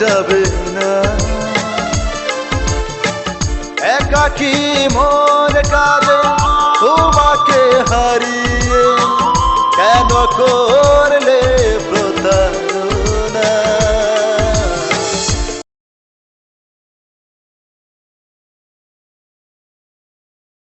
যাবে না। একাকি মন কাজে তোমাকে হারিয়ে। কেন করে